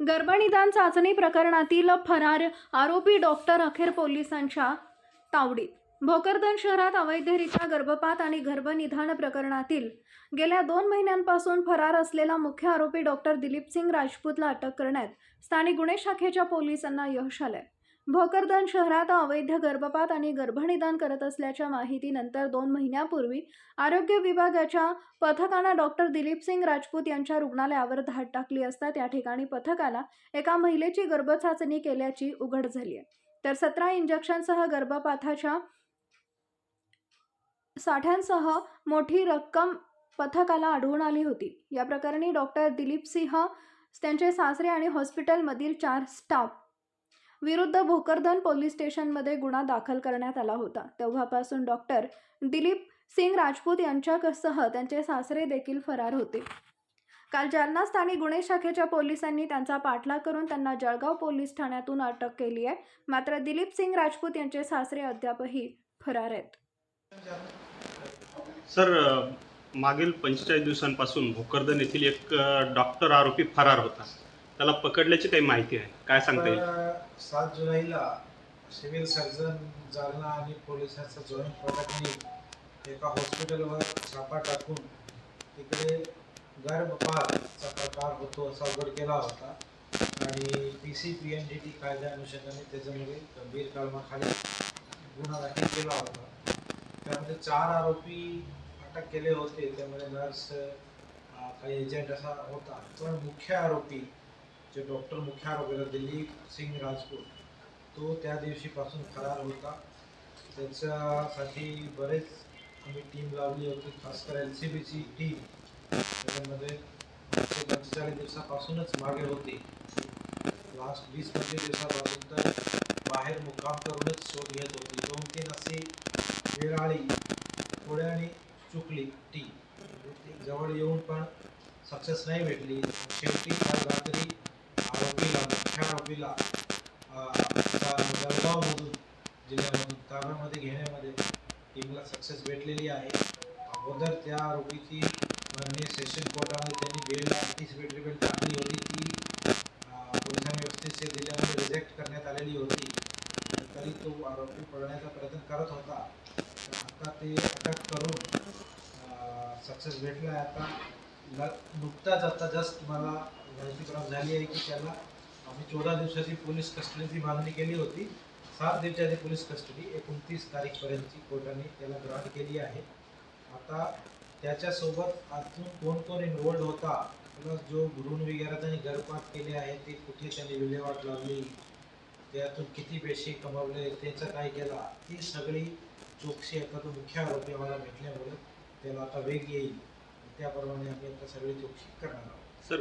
गर्भनिदान चाचणी प्रकरणातील फरार आरोपी डॉक्टर अखेर पोलिसांच्या तावडीत. भोकरदन शहरात अवैधरित्या गर्भपात आणि गर्भनिधान प्रकरणातील गेल्या दोन महिन्यांपासून फरार असलेला मुख्य आरोपी डॉक्टर दिलीप सिंग राजपूतला अटक करण्यात स्थानिक गुन्हे शाखेच्या पोलिसांना यश आलंय. भोकरदन शहरात अवैध गर्भपात आणि गर्भनिदान करत असल्याच्या माहितीनंतर दोन महिन्यापूर्वी आरोग्य विभागाच्या पथकानं डॉक्टर दिलीप सिंग राजपूत यांच्या रुग्णालयावर धाड टाकली असता त्या ठिकाणी पथकाला एका महिलेची गर्भचाचणी केल्याची उघड झाली आहे. तर सतरा इंजेक्शनसह गर्भपाताच्या साठ्यांसह मोठी रक्कम पथकाला आढळून आली होती. या प्रकरणी डॉक्टर दिलीप सिंह त्यांचे सासरे आणि हॉस्पिटलमधील चार स्टाफ विरुद्ध भोकरधन पोलीस स्टेशनमध्ये गुन्हा दाखल करण्यात आला होता. तेव्हापासून डॉक्टर दिलीप सिंग राजपूत यांच्यासह त्यांचे सासरे देखील फरार होते. काल जालना स्थानिक गुन्हे शाखेच्या पोलिसांनी त्यांचा पाठलाग करून त्यांना जळगाव पोलीस ठाण्यातून अटक केली आहे. मात्र दिलीप सिंग राजपूत यांचे सासरे अद्यापही फरार आहेत. सर मागील पंचेचाळीस दिवसांपासून भोकरदन येथील एक डॉक्टर आरोपी फरार होता. त्याला पकडल्याची काही माहिती आहे? काय सांगता येईल? तर सात जुलैला सिव्हिल सर्जन जालना आणि पोलिसांचा जॉईंट पथकने एका हॉस्पिटलवर छापा टाकून तिकडे गर्भपातचा प्रकार होतो असा उघड केला होता. आणि P C P N D T कायद्या अनुषंगाने त्याच्यामध्ये गंभीर कलमाखाली गुन्हा दाखल केला होता. त्यामध्ये चार आरोपी अटक केले होते. त्यामध्ये नर्स काही एजंट असा होता. पण मुख्य आरोपी जे डॉक्टर मुख्यार वगैरे दिलीप सिंग राजपूत तो त्या दिवशीपासून फरार होता. त्याच्यासाठी बरेच आम्ही टीम लावली होती खास कर एल सी बीची टीम त्याच्यामध्ये पंचेचाळीस दिवसापासूनच मागे होती. लास्ट वीस पंचवीस दिवसापासून तर बाहेर मुक्काम करूनच शोध घेत होती. दोन तीन अशी वेळाळी पुढे आणि चुकली टी म्हणजे जवळ येऊन पण सक्सेस नाही भेटली. शेवटी काल रात्री आरोपीला मुख्य आरोपीला त्या जळगावमधून जिल्ह्यामधून ताब्यामध्ये घेण्यामध्ये टीमला सक्सेस भेटलेली आहे. अगोदर त्या आरोपीची माननीय सेशन कोर्टामध्ये त्यांनी बेल अँटिसिपेटरी बेल टाकली होती ती पोलिसांनी व्यवस्थित दिल्यामुळे रिजेक्ट करण्यात आलेली होती. तरी तो आरोपी पळण्याचा प्रयत्न करत होता. आता ते अटक करून सक्सेस भेटला आहे आता. नुकताच आता जस्ट मला माहिती प्राप्त झाली आहे की त्याला आम्ही चौदा दिवसाची पोलीस कस्टडीची मागणी केली होती. सात दिवसाची पोलीस कस्टडी एकोणतीस तारीखपर्यंतची कोर्टाने त्याला ग्रांट केली आहे. आता त्याच्यासोबत अजून कोण कोण इन्वॉल्ड होता प्लस जो भ्रूण वगैरे त्यांनी गर्भपात केले आहे ते कुठे त्यांनी विल्हेवाट लावली त्यातून किती पैसे कमावले त्याचं काय केला ही सगळी चौकशी आता तो मुख्य आरोपी आम्हाला भेटल्यामुळे त्याला आता वेग येईल. त्याप्रमाणे आम्ही आता सगळी चौकशी करणार आहोत. सर